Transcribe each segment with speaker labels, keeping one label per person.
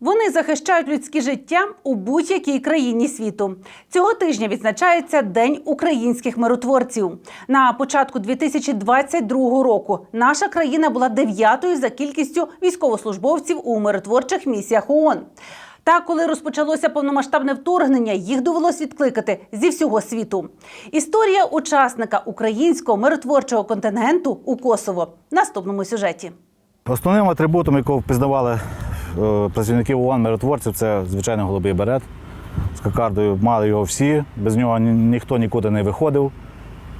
Speaker 1: Вони захищають людське життя у будь-якій країні світу. Цього тижня відзначається День українських миротворців. На початку 2022 року наша країна була дев'ятою за кількістю військовослужбовців у миротворчих місіях ООН. Та коли розпочалося повномасштабне вторгнення, їх довелось відкликати зі всього світу. Історія учасника українського миротворчого контингенту у Косово в наступному сюжеті.
Speaker 2: Основним атрибутом, якого впізнавали працівників ООН миротворців, це звичайно голубий берет з кокардою. Мали його всі, без нього ніхто нікуди не виходив.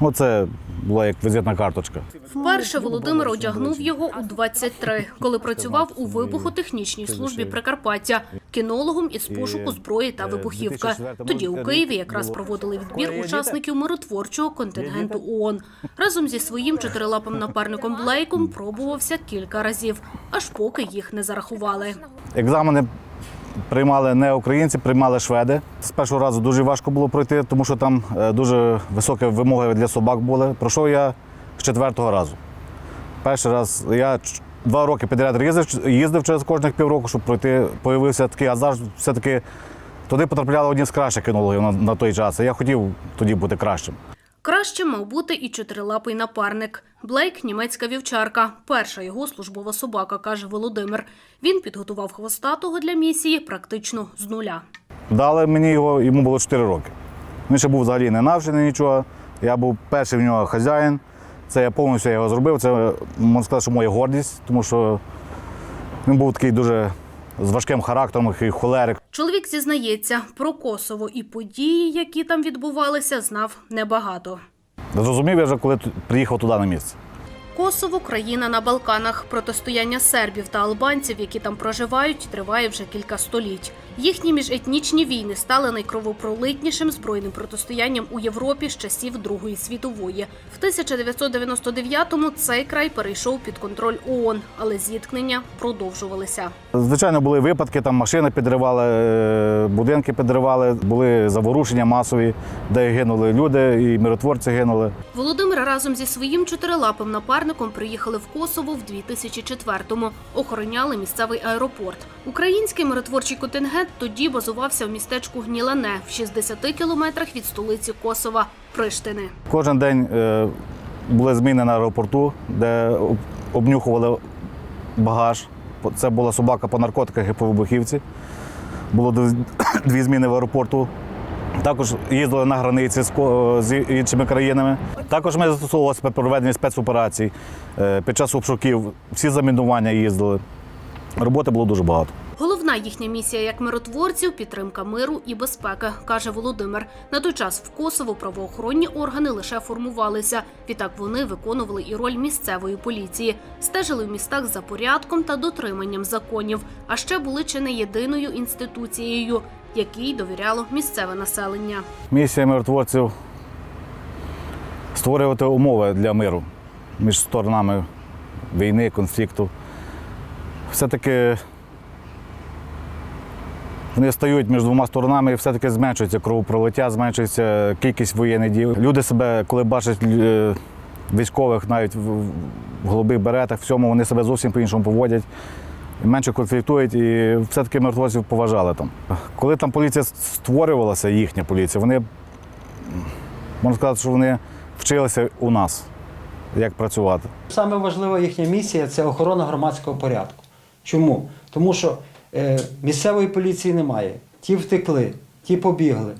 Speaker 2: Ну, це була як візитна карточка.
Speaker 3: Вперше Володимир одягнув його у 23, коли працював у вибухотехнічній службі Прикарпаття, кінологом із пошуку зброї та вибухівки. Тоді у Києві якраз проводили відбір учасників миротворчого контингенту ООН. Разом зі своїм чотирилапим напарником Блейком пробувався кілька разів, аж поки їх не зарахували.
Speaker 2: Екзамени приймали не українці, приймали шведи. З першого разу дуже важко було пройти, тому що там е, дуже високі вимоги для собак були. Пройшов я з четвертого разу. Перший раз я два роки підряд їздив, їздив через кожних півроку, щоб пройти. Появився такий азарт, все-таки туди потрапляли одні з кращих кінологів на, на той час. Я хотів тоді бути кращим.
Speaker 3: Краще мав бути і чотирилапий напарник. Блейк – німецька вівчарка. Перша його службова собака, каже Володимир. Він підготував хвостатого для місії практично з нуля.
Speaker 2: Дали мені його, йому було 4 роки. Він ще був взагалі не навчений нічого. Я був перший в нього хазяїн. Це я повністю його зробив. Це можна сказати, що моя гордість, тому що він був такий дуже з важким характером, такий холерик.
Speaker 3: Чоловік зізнається, про Косово і події, які там відбувалися, знав небагато.
Speaker 2: Зрозумів я вже, коли приїхав туди на місце.
Speaker 3: Косово – країна на Балканах. Протистояння сербів та албанців, які там проживають, триває вже кілька століть. Їхні міжетнічні війни стали найкровопролитнішим збройним протистоянням у Європі з часів Другої світової. В 1999-му цей край перейшов під контроль ООН, але зіткнення продовжувалися.
Speaker 2: Звичайно, були випадки, там машини підривали, е, будинки підривали, були заворушення масові, де гинули люди, і миротворці гинули.
Speaker 3: Володимир разом зі своїм чотирилапим напарником приїхали в Косово в 2004-му. Охороняли місцевий аеропорт. Український миротворчий контингент тоді базувався в містечку Гнілане в 60 кілометрах від столиці Косова Приштини.
Speaker 2: Кожен день е, були зміни на аеропорту, де обнюхували багаж. Це була собака по наркотиках і по вибухівці. Було дві- зміни в аеропорту. Також їздили на границі з, іншими країнами. Також ми застосовувалися при проведенні спецоперацій. Е, Під час обшуків всі замінування їздили. Роботи було дуже багато.
Speaker 3: Головна їхня місія як миротворців підтримка миру і безпеки, каже Володимир. На той час в Косово правоохоронні органи лише формувалися. Відтак вони виконували і роль місцевої поліції, стежили в містах за порядком та дотриманням законів. А ще були чи не єдиною інституцією, якій довіряло місцеве населення.
Speaker 2: Місія миротворців створювати умови для миру між сторонами війни, конфлікту. Все-таки вони стають між двома сторонами і все-таки зменшується кровопролиття, зменшується кількість воєнних дій. Люди себе, коли бачать е, військових, навіть в в голубих беретах, всьому вони себе зовсім по-іншому поводять. Менше конфліктують і все-таки миротворців поважали там. Коли там поліція створювалася, їхня поліція, вони можна сказати, що вони вчилися у нас, як працювати.
Speaker 4: Саме важлива їхня місія це охорона громадського порядку. Чому? Тому що місцевої поліції немає. Ті втекли, ті побігли.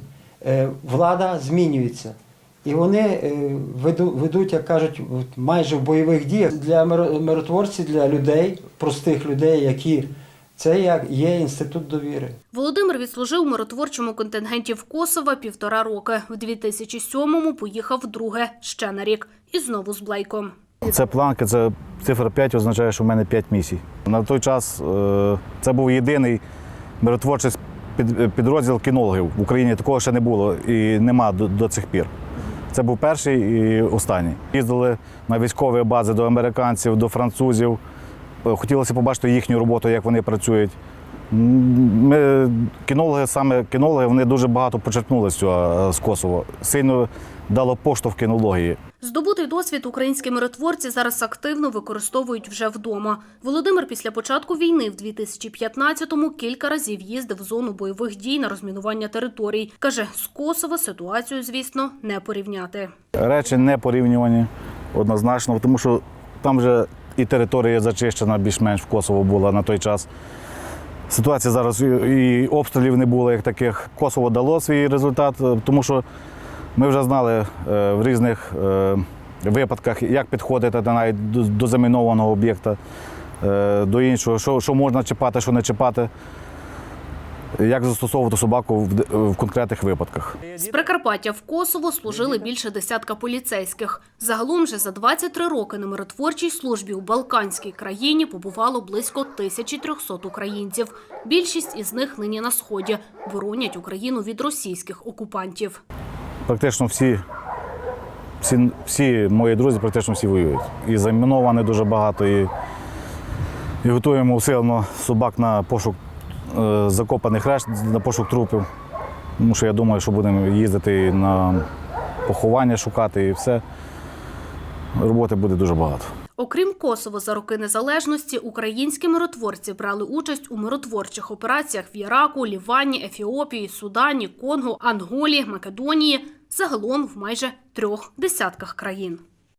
Speaker 4: Е, влада змінюється. І вони е, ведуть, як кажуть, майже в бойових діях для миро- миротворців, для людей, простих людей, які це як є інститут довіри.
Speaker 3: Володимир відслужив у миротворчому контингенті в Косово півтора роки. В 2007-му поїхав вдруге ще на рік і знову з Блейком.
Speaker 2: Це планка, це цифра 5 означає, що в мене 5 місій. На той час е, це був єдиний миротворчий підрозділ кінологів. В Україні такого ще не було і нема до, до цих пір. Це був перший і останній. Їздили на військові бази до американців, до французів. Е, Хотілося побачити їхню роботу, як вони працюють. Ми, кінологи, саме кінологи, вони дуже багато почерпнули з цього е, з Косово. Сильно дало поштовх кінології.
Speaker 3: Здобутий досвід українські миротворці зараз активно використовують вже вдома. Володимир після початку війни в 2015-му кілька разів їздив в зону бойових дій на розмінування територій. Каже, з Косово ситуацію, звісно, не порівняти.
Speaker 2: Речі не порівнювані однозначно, тому що там вже і територія зачищена більш-менш в Косово була на той час. Ситуація зараз і- обстрілів не було як таких. Косово дало свій результат, е, тому що ми вже знали е, в різних е, випадках, як підходити навіть до, замінованого об'єкта, до іншого, що можна чіпати, що не чіпати, як застосовувати собаку в, конкретних випадках.
Speaker 3: З Прикарпаття в Косово служили більше десятка поліцейських. Загалом же за 23 роки на миротворчій службі у Балканській країні побувало близько 1300 українців. Більшість із них нині на сході боронять Україну від російських окупантів.
Speaker 2: Практично всі, всі, всі мої друзі практично всі воюють. І заміновані дуже багато, і, і готуємо усилено собак на пошук закопаних решт, на пошук трупів. Тому що я думаю, що будемо їздити на поховання шукати і все. Роботи буде дуже багато.
Speaker 3: Окрім Косово, за роки незалежності українські миротворці брали участь у миротворчих операціях в Іраку, Лівані, Ефіопії, Судані, Конго, Анголі, Македонії, загалом в майже трьох десятках країн.